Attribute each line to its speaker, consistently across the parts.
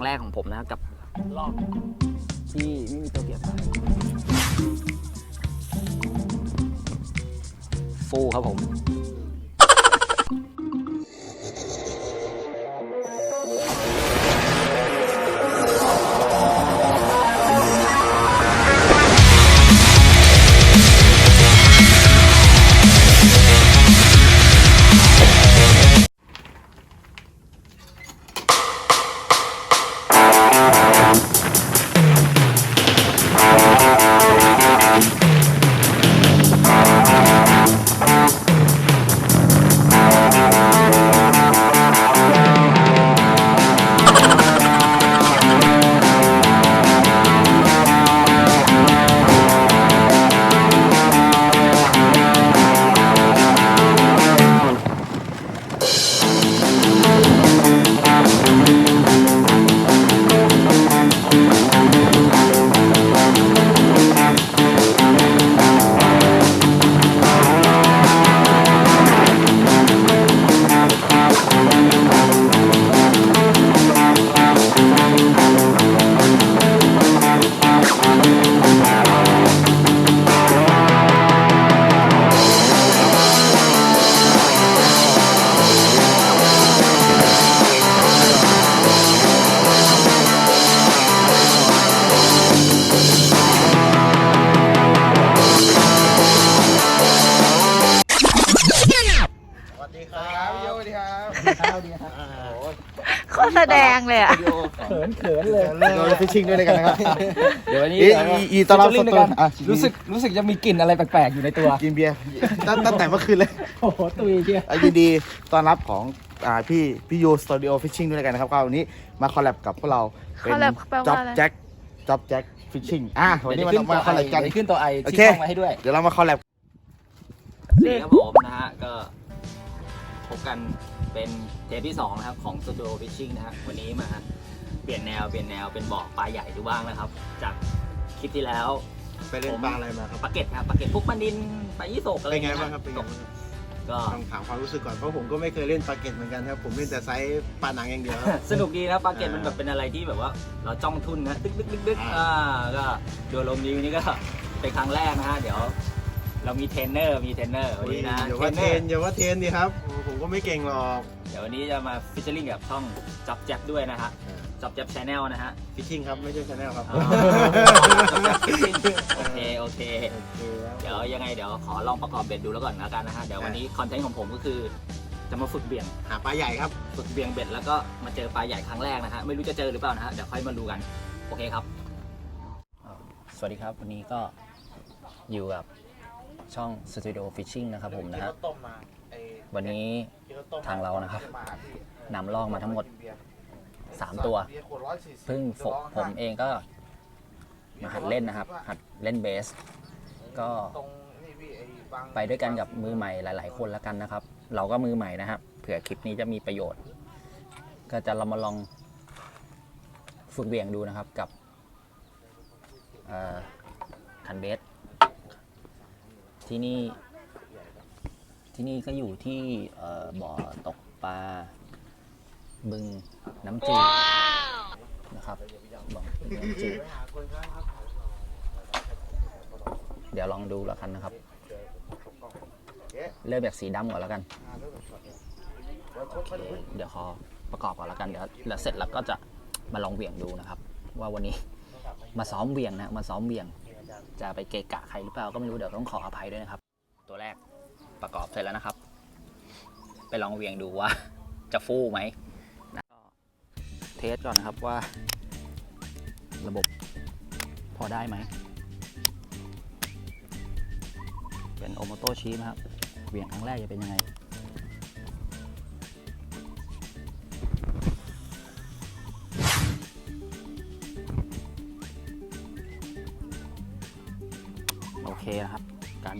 Speaker 1: รั้งแรกของผมนะครับกับรอบที่ไม่มีตัวเกียร์ฟูครับผม
Speaker 2: เขิ
Speaker 3: นเขินเลย
Speaker 4: โดนฟิชชิ่งด้วยกันนะครับ
Speaker 1: เดี๋ยววันนี้
Speaker 4: อี
Speaker 1: เราก็
Speaker 4: อีอีต้อนรับ
Speaker 3: ฟิช
Speaker 4: ส
Speaker 3: ชิ่ง
Speaker 4: ตู
Speaker 3: ด้วย
Speaker 4: น
Speaker 3: กัน
Speaker 4: อะ
Speaker 3: รู้สึกรู้สึกจะมีกลิ่นอะไรแปลกๆอยู่ในตัว
Speaker 4: กินเบียร์ตั้งตั้งแต่เมื่อคืนเลย
Speaker 3: โอ้โหตุยเชีย
Speaker 4: อะยินดีต้อนรับของอ่าพี่พี่โยสตูดิโอฟิชชิ่งด้วยกันนะครับก็วันนี้มาคอลแลบกับพวกเราเป็น
Speaker 2: collab แปลว่า
Speaker 4: จ็อบ
Speaker 2: อะไร
Speaker 4: แจ็คจ็อบแจ็คฟิชชิ่งอะวันนี้
Speaker 3: เดี๋ยว
Speaker 4: มา
Speaker 3: ขึ้น
Speaker 4: มา
Speaker 3: ตัว
Speaker 4: คอลแลบกัน
Speaker 3: ไอเดี๋ยวขึ้นตัวไอ
Speaker 4: โอ
Speaker 3: ที่
Speaker 4: เค
Speaker 3: ช่องมาให้ด้วย
Speaker 4: เดี๋ยวเรามาคอลแลบ
Speaker 1: นี่ครับผมนะฮะก็พบกันเป็นเทปที่2นะครับของ Studio Fishing นะฮะวันนี้มาเปลี่ยนแนวเปลี่ยนแนวเป็นบ่อปลาใหญ่ดูบ้างนะครับ จากคลิปที่แล้ว
Speaker 4: ไปเล่นปลาอะไรมาครับ
Speaker 1: ปลาเก็ตครับปลาเก็ตพวกปลานินปลายี่สกอะไร
Speaker 4: เป็นไง
Speaker 1: เงี้ย
Speaker 4: บ้างครับเป็นไง
Speaker 1: ตก
Speaker 4: บ้างครับ
Speaker 1: ก็
Speaker 5: ต้องถามความรู้สึกก่อนเพราะผมก็ไม่เคยเล่นปลาเก็ตเหมือนกันครับผมเล่นแต่ไซส์ปลาหนังอย่างเดียวครับ
Speaker 1: สนุกดีนะปลาเก็ตมันแบบเป็นอะไรที่แบบว่า เราจ้องทุนนะตึกตึกตึกตึก
Speaker 5: อ่า
Speaker 1: อ่าก็ดูลมดีวันนี้ก็เป็นครั้งแรกนะฮะเดี๋ยว เรามีเทรนเนอร์มีเทรนเนอร์วันนี้นะ
Speaker 5: อย่าว่าเทรนอย่าว่าเทรนดีครับโอ้ผมก็ไม่เก่งหรอก
Speaker 1: เดี๋ยววันนี้จะมาฟิชเชอร์ลิงกับช่องจับแจ็บด้วยนะฮะจับแจ็บชาแนลนะฮะ
Speaker 5: ฟิชชิ่งครับไม่ใช่ชาแนลครับ
Speaker 1: อ๋อโอเคโอเค เดี๋ยวยังไงเดี๋ยวขอลองประกอบเบ็ดดูแล้วก่อนแล้วกันนะฮะเดี๋ยววันนี้คอนเทนต์ของผมก็คือจะมาฝึกเบี่ยง
Speaker 5: หาปลาใหญ่ครับ
Speaker 1: ฝึกเบี่ยงเบ็ดแล้วก็มาเจอปลาใหญ่ครั้งแรกนะฮะไม่รู้จะเจอหรือเปล่านะฮะเดี๋ยวค่อยมาดูกันโอเคครับ สวัสดีครับวันนี้ก็อยู่กับ ช่อง Studio Fishing นะครับผมนะฮะวันนี้ทางเรานะครับนำลอกมาทั้งหมด 3 ตัวเพิ่งฝกผมเองก็มาหัดเล่นนะครับ หัดเล่นเบส ก็ไปด้วยกันกับมือใหม่หลาย ๆ คนแล้วกันนะครับ เราก็มือใหม่นะครับ เผื่อคลิปนี้จะมีประโยชน์ ก็จะเรามาลองฝึกเบี่ยงดูนะครับกับเอ่อคันเบส ที่นี่ ที่นี่ก็อยู่ที่เออบ่อตกปลาบึงน้ำจืดนะครับบ่อบึงน้ำจืดเดี๋ยวลองดูแล้วกันนะครับ เริ่มจากสีดำก่อนแล้วกันโอเคเดี๋ยวขอประกอบก่อนแล้วกันเดี๋ยวแล้วเสร็จแล้วก็จะมาลองเวียงดูนะครับ ว่าวันนี้มาซ้อมเวียงนะมาซ้อมเวียง จะไปเกะกะใครหรือเปล่าก็ไม่รู้เดี๋ยวต้องขออภัยด้วยนะครับ ตัวแรกประกอบเสร็จแล้วนะครับ ไปลองเวียงดูว่า จะฟูไหมนะก็เทสก่อนนะครับว่า ระบบพอได้ไหม เป็นโอโมโตชีนะครับเวียงครั้งแรกจะเป็นยังไง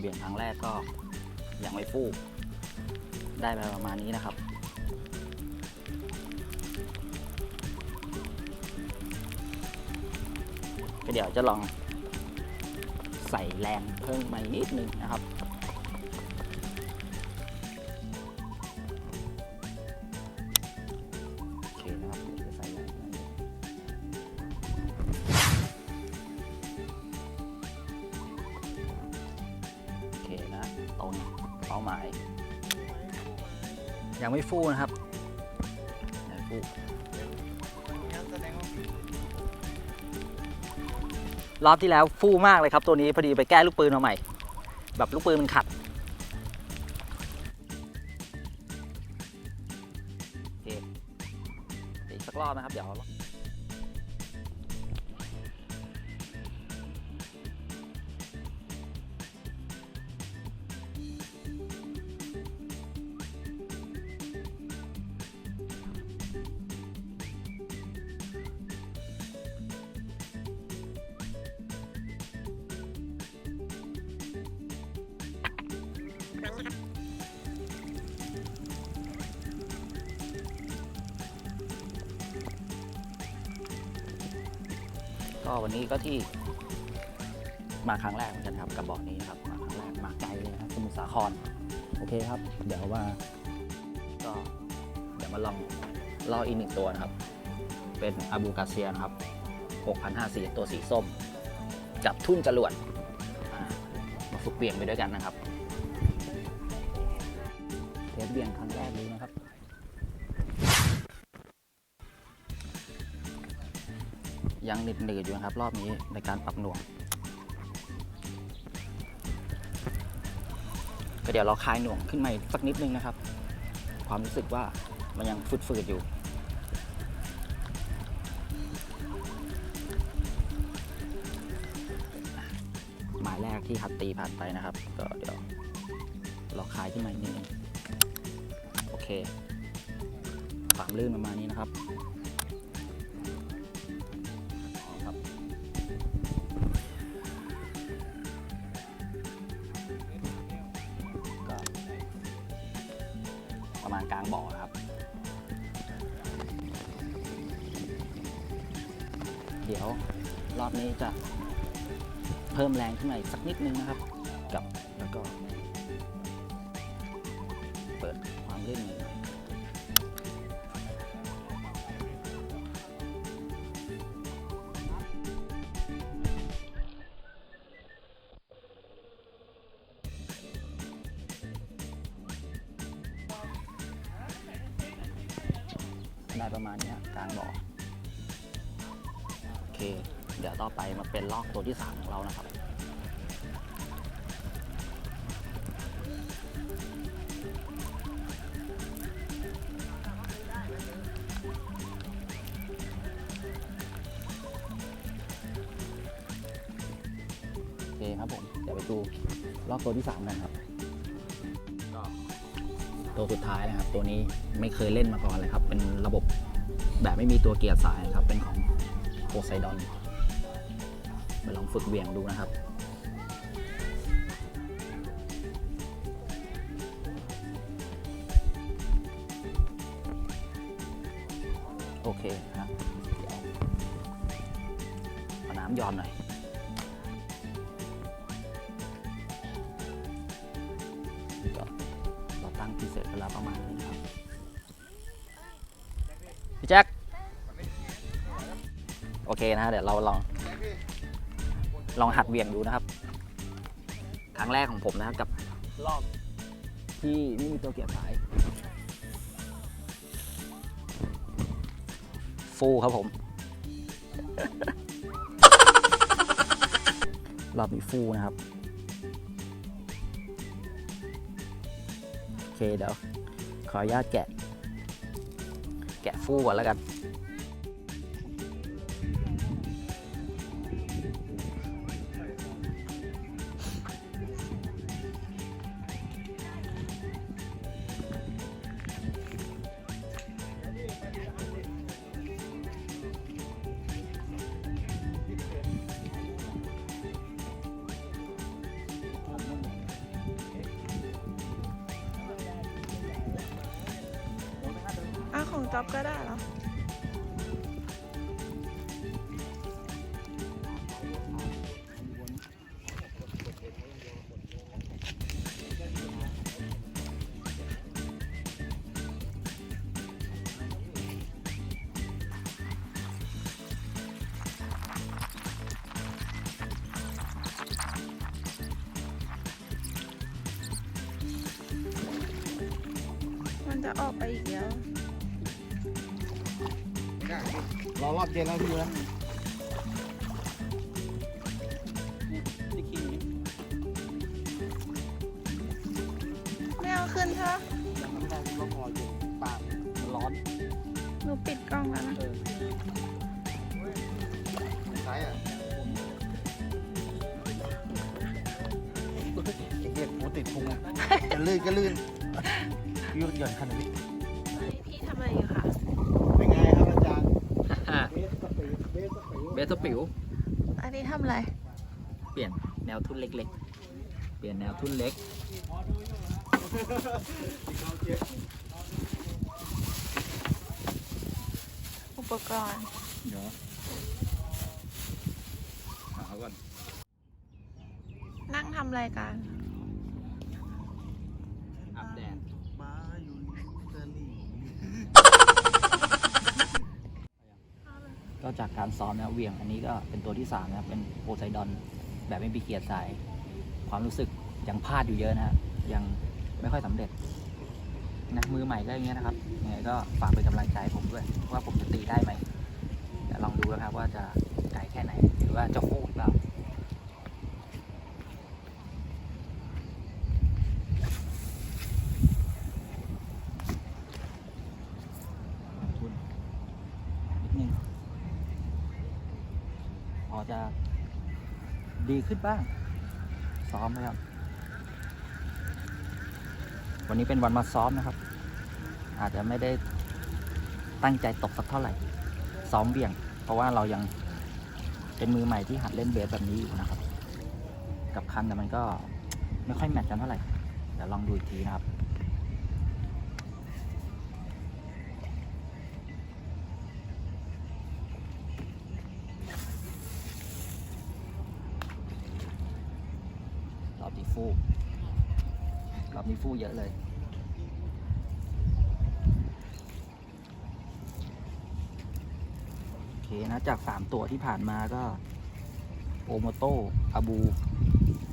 Speaker 1: เบี่ยงครั้งแรกก็ยังไม่ฟูกได้ไปประมาณนี้นะครับ ก็เดี๋ยวจะลองใส่แรงเพิ่มมานิดนึงนะครับ ฟู่นะครับยังไม่ฟู่รอบที่แล้วฟู่มากเลยครับ ตัวนี้พอดีไปแก้ลูกปืนมาใหม่ แบบลูกปืนมันขัดโอเคอีกสักรอบนะครับ เดี๋ยว ก็วันนี้ก็ที่มาครั้งแรกเหมือนกันครับกับบ่อนี้นะครับมาครั้งแรกมาไกลเลยนะครับสมุทรสาครโอเคครับ เดี๋ยวว่าก็เดี๋ยวมาลองล่ออีกหนึ่งตัวนะครับ เป็นอาบูกาเซียนะครับ6,054ตัวสีส้ม จับทุ่นจรวดอ่ามาฝึกเบี่ยงไปด้วยกันนะครับเทสเบี่ยงครั้งแรกเลยนะครับ ยังหนืดๆอยู่นะครับ รอบนี้ในการปรับหน่วง ก็เดี๋ยวเราคลายหน่วงขึ้นมาสักนิดนึงนะครับ ความรู้สึกว่ามันยังฝืดๆอยู่หมายแรกที่หัดตีผ่านไปนะครับ ก็เดี๋ยวเราคลายขึ้นมาอีกนิดนึงโอเคความลื่นประมาณนี้นะครับ เดี๋ยวรอบนี้จะเพิ่มแรงขึ้นมาอีกสักนิดนึงนะครับ กับแล้วก็ เปิดความลื่นหน่อยได้ประมาณนี้กลางบ่อโอ เคเดี๋ยวต่อไปมาเป็นลอกตัวที่ 3 ของเรานะครับ โอเคครับผม เดี๋ยวไปดูลอกตัวที่ 3 กันครับ ตัวสุดท้ายนะครับ ตัวนี้ไม่เคยเล่นมาก่อนเลยครับ เป็นระบบแบบไม่มีตัวเกียร์สายครับ เป็นของ โพไซดอนไปลองฝึกเวียงดูนะครับโอเคครับเอาน้ำหยอมหน่อย เราตั้งพิเศษเวลาประมาณนี้ เคนะฮะเดี๋ยวเราลองลองหัดเหวี่ยงดูนะครับ ครั้งแรกของผมนะครับกับรอบที่ไม่มีตัวเกียร์สายฟูครับผม รอบนี้ฟูนะครับ โอเคเดี๋ยวขออนุญาตแกะ แกะฟูก่อนแล้วกัน
Speaker 2: ของจ๊อบก็ได้เหรอจะออกไปอีกแล้ว
Speaker 4: รอรอบเย็นแล้วพี่นะ
Speaker 2: ไม่เอาขึ้นใช่ปะ
Speaker 4: ยังไม่ได้ที่รถพออยู่ปาก
Speaker 3: ร้อน
Speaker 2: หนูปิดกล้องแล้วนะ
Speaker 4: ไซส์อะไอ้เด็กหูติดพุงอะจะลื่นก็ลื่นพี่หย่อนคันนี้
Speaker 2: พี่ทำอะไรอยู่คะ
Speaker 5: เป็นไงครับอาจารย์
Speaker 1: ฮ่า
Speaker 5: เบสสปีดเบสส ปีด
Speaker 1: เบสปิว
Speaker 2: อันนี้ทำอะไร
Speaker 1: เปลี่ยนแนวทุ่นเล็ก ๆ เปลี่ยนแนวทุ่นเล็ก
Speaker 2: อุปกรณ์
Speaker 1: เดี๋ยวหาก่อน
Speaker 2: นั่งทำอะไรกัน
Speaker 1: อัปแดด
Speaker 4: มาอยู่เตอรี่
Speaker 1: ก็ จากการซ้อมนะเวียงอันนี้ก็เป็นตัวที่3นะครับเป็นโพไซดอนแบบไม่มีเกียร์สาย ความรู้สึกยังพลาดอยู่เยอะนะฮะยังไม่ค่อยสำเร็จนะมือใหม่ก็อย่างเงี้ยนะครับยังไงก็ฝากเป็นกำลังใจผมด้วย ว่าผมจะตีได้ไหมลองดูนะครับว่าจะไกลแค่ไหน หรือว่าจะฟูหรือเปล่าทุนนิดนึงพอจะ ดีขึ้นบ้าง ซ้อมนะครับ วันนี้เป็นวันมาซ้อมนะครับ อาจจะไม่ได้ตั้งใจตกสักเท่าไหร่ ซ้อมเบี่ยง เพราะว่าเรายังเป็นมือใหม่ที่หัดเล่นเบสแบบนี้อยู่นะครับ กับคันแต่มันก็ไม่ค่อยแมทกันเท่าไหร่เดี๋ยวลองดูอีกทีนะครับ ฟูรอบนี้ฟูเยอะเลย โอเคนะ จาก3ตัวที่ผ่านมาก็โอโมโตอาบู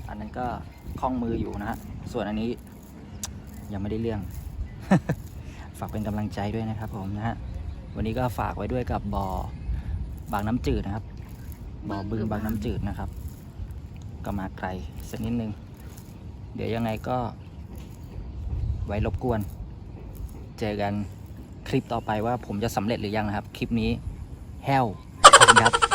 Speaker 1: อันนั้นก็คล่องมืออยู่นะฮะ ส่วนอันนี้ยังไม่ได้เรื่อง ฝากเป็นกำลังใจด้วยนะครับผมนะฮะ วันนี้ก็ฝากไว้ด้วยกับบอบางน้ำจืดนะครับบ่อบึงบางน้ำจืดนะครับ ก็มาไกลสักนิดนึง เดี๋ยวยังไงก็ ไว้รบกวน เจอกันคลิปต่อไปว่าผมจะสำเร็จหรือยังนะครับ คลิปนี้แห้วขอบคุณครับ